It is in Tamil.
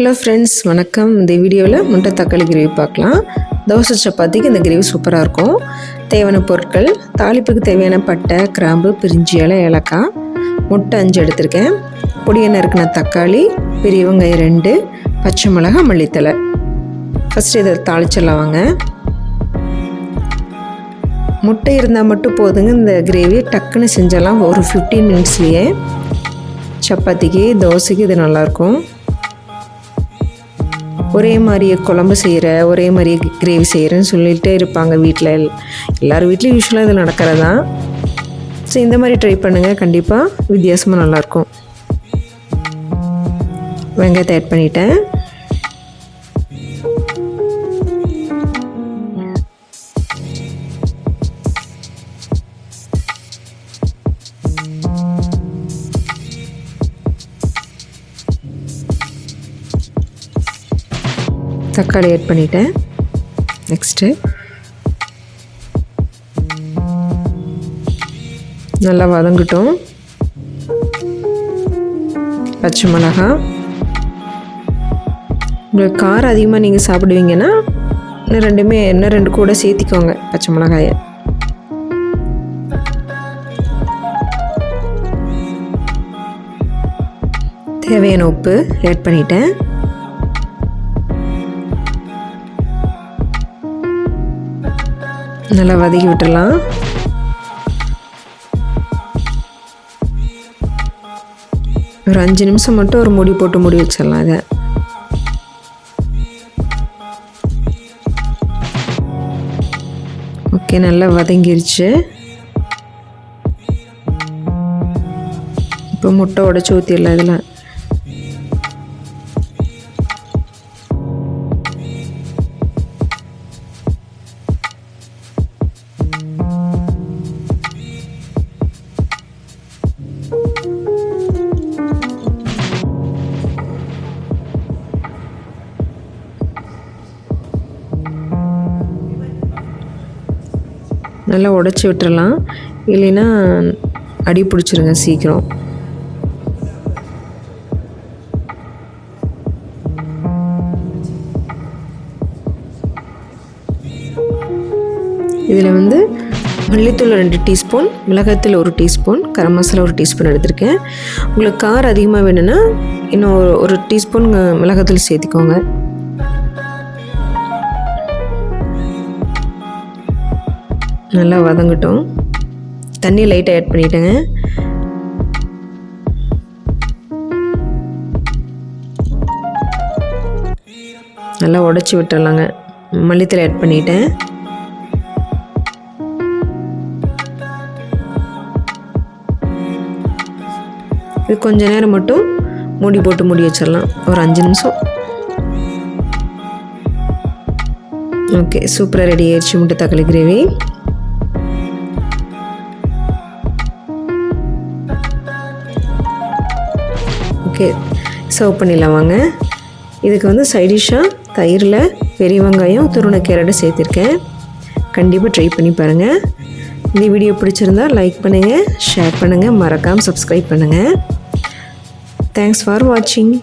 ஹலோ ஃப்ரெண்ட்ஸ் வணக்கம். இந்த வீடியோவில் முட்டை தக்காளி கிரேவி பார்க்கலாம். தோசை சப்பாத்திக்கு இந்த கிரேவி சூப்பராக இருக்கும். தேவையான பொருட்கள் தாளிப்புக்கு தேவையான பட்டை கிராம்பு பிரிஞ்சி இலை ஏலக்காய். முட்டை அஞ்சு எடுத்திருக்கேன். பொடியை நறுக்கின தக்காளி பெரிய வெங்காயம் ரெண்டு பச்சை மிளகா மல்லித்தலை ஃபஸ்ட்டு இதை தாளிச்சிடலாம் வாங்க. முட்டை இருந்தால் மட்டும் போதுங்க. இந்த கிரேவி டக்குன்னு செஞ்சிடலாம். ஒரு ஃபிஃப்டீன் மினிட்ஸ்லேயே சப்பாத்திக்கு தோசைக்கு இது நல்லாயிருக்கும் ஒரே மாதிரியே குழம்பு செய்கிற ஒரே மாதிரியே கிரேவி செய்கிறேன்னு சொல்லிகிட்டே இருப்பாங்க வீட்டில் எல் எல்லார் வீட்லேயும் யூஸ்வலாக இது நடக்கிறது? தான் ஸோ இந்த மாதிரி ட்ரை பண்ணுங்கள் கண்டிப்பாக வித்தியாசமாக நல்லாயிருக்கும் வெங்காயத்தை ஆட் பண்ணிட்டேன். தக்காளி ஆட் பண்ணிட்டேன். நெக்ஸ்ட்டு நல்லா வதங்கட்டும். பச்சை மிளகா. உங்களுக்கு காரம் அதிகமாக நீங்கள் சாப்பிடுவீங்கன்னா இன்னும் ரெண்டுமே இன்னும் ரெண்டு கூட சேர்த்திக்கோங்க பச்சை மிளகாயை. தேவையான உப்பு ஆட் பண்ணிட்டேன். நல்லா வதக்கி விட்டுடலாம். ஒரு அஞ்சு நிமிஷம் மட்டும் ஒரு முடி போட்டு முடி வச்சிடலாம் அதை ஓகே நல்லா வதங்கிருச்சு. இப்போ முட்டை உடச்சி ஊற்றிடலாம் இதில். நல்லா உடச்சி விட்டுறலாம். இல்லைன்னா அடி பிடிச்சிருங்க சீக்கிரம். இதில் வந்து மல்லித்தூள் ரெண்டு டீஸ்பூன் மிளகாத்தூள் ஒரு டீஸ்பூன் கரம் மசாலா ஒரு டீஸ்பூன் எடுத்திருக்கேன். உங்களுக்கு கார் அதிகமாக வேணும்னா இன்னும் ஒரு ஒரு டீஸ்பூன் மிளகாத்தூள் சேர்த்திக்கோங்க. நல்லா வதங்கட்டும். தண்ணி லைட்டாக ஆட் பண்ணிட்டேங்க. நல்லா உடச்சி விட்டுறலாங்க. மல்லித்தலை ஆட் பண்ணிட்டேன். இது கொஞ்ச நேரம் மட்டும் மூடி போட்டு மூடி வச்சிடலாம். ஒரு அஞ்சு நிமிஷம். ஓகே சூப்பராக ரெடி ஆயிடுச்சு முட்டை தக்காளி கிரேவி ஓகே சர்வ் பண்ணிடலாம் வாங்க. இதுக்கு வந்து சைடிஷாக தயிரில் பெரிய வெங்காயம் துருணை கேரட்டு சேர்த்துருக்கேன். கண்டிப்பாக ட்ரை பண்ணி பாருங்கள் இந்த வீடியோ பிடிச்சிருந்தா லைக் பண்ணுங்கள் ஷேர் பண்ணுங்கள் மறக்காமல் சப்ஸ்கிரைப் பண்ணுங்கள் தேங்க்ஸ் ஃபார் வாட்சிங்